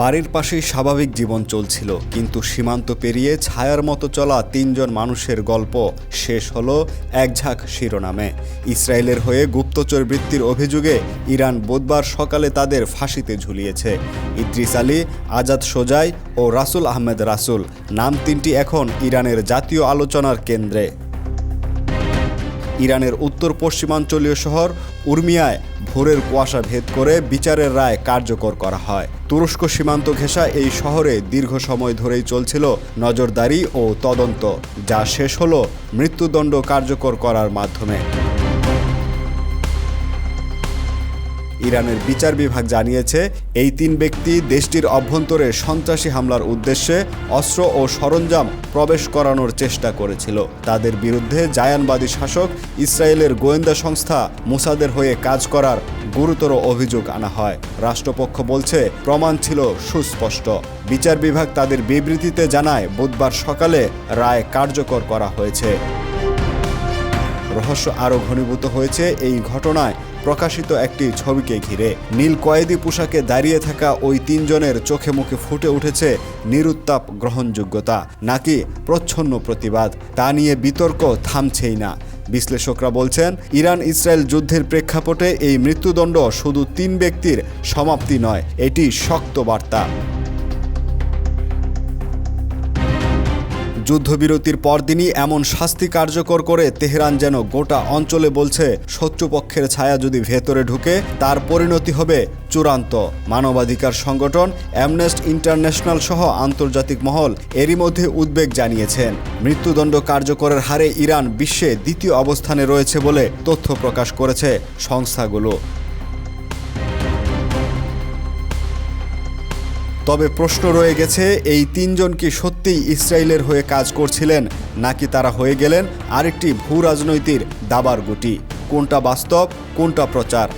বাড়ির পাশেই স্বাভাবিক জীবন চলছিল, কিন্তু সীমান্ত পেরিয়ে ছায়ার মতো চলা তিনজন মানুষের গল্প শেষ হলো এক ঝাঁক শিরোনামে। ইসরায়েলের হয়ে গুপ্তচর বৃত্তির অভিযোগে ইরান বুধবার সকালে তাদের ফাঁসিতে ঝুলিয়েছে। ইদ্রিস আলী, আজাদ সোজাই ও রাসুল আহমেদ রাসুল নাম তিনটি এখন ইরানের জাতীয় আলোচনার কেন্দ্রে। ইরানের উত্তর পশ্চিমাঞ্চলীয় শহর উর্মিয়ায় ভোরের কুয়াশা ভেদ করে বিচারের রায় কার্যকর করা হয়। তুরস্ক সীমান্ত ঘেঁষা এই শহরে দীর্ঘ সময় ধরেই চলছিল নজরদারি ও তদন্ত, যা শেষ হল মৃত্যুদণ্ড কার্যকর করার মাধ্যমে। ইরানের বিচার বিভাগ জানিয়েছে, এই তিন ব্যক্তি দেশটির অভ্যন্তরে সন্ত্রাসী হামলার উদ্দেশ্যে অস্ত্র ও সরঞ্জাম প্রবেশ করানোর চেষ্টা করেছিল। তাদের বিরুদ্ধে জায়ানবাদী শাসক ইসরায়েলের গোয়েন্দা সংস্থা মুসাদের হয়ে কাজ করার গুরুতর অভিযোগ আনা হয়। রাষ্ট্রপক্ষ বলছে, প্রমাণ ছিল সুস্পষ্ট। বিচার বিভাগ তাদের বিবৃতিতে জানায়, বুধবার সকালে রায় কার্যকর করা হয়েছে। রহস্য আরও ঘনীভূত হয়েছে এই ঘটনায় প্রকাশিত একটি ছবিকে ঘিরে। নীল কয়েদি পোশাকে দাঁড়িয়ে থাকা ওই তিনজনের চোখে মুখে ফুটে উঠেছে নিরুত্তাপ গ্রহণযোগ্যতা, নাকি প্রচ্ছন্ন প্রতিবাদ, তা নিয়ে বিতর্ক থামছেই না। বিশ্লেষকরা বলছেন ইরান ইসরায়েল যুদ্ধের প্রেক্ষাপটে এই মৃত্যুদণ্ড শুধু তিন ব্যক্তির সমাপ্তি নয়, এটি শক্ত বার্তা। যুদ্ধবিরতির পরদিনই এমন শাস্তি কার্যকর করে তেহরান যেন গোটা অঞ্চলে বলছে, শত্রুপক্ষের ছায়া যদি ভেতরে ঢুকে, তার পরিণতি হবে চূড়ান্ত। মানবাধিকার সংগঠন অ্যামনেস্ট ইন্টারন্যাশনাল সহ আন্তর্জাতিক মহল এরই মধ্যে উদ্বেগ জানিয়েছেন। মৃত্যুদণ্ড কার্যকরের হারে ইরান বিশ্বে দ্বিতীয় অবস্থানে রয়েছে বলে তথ্য প্রকাশ করেছে সংস্থাগুলো। তবে প্রশ্ন রয়ে গেছে, এই তিনজন কি সত্যিই ইসরায়েলের হয়ে কাজ করছিলেন, নাকি তারা হয়ে গেলেন আরেকটি ভূ রাজনৈতিক দাবার গুটি? কোনটা বাস্তব, কোনটা প্রচার?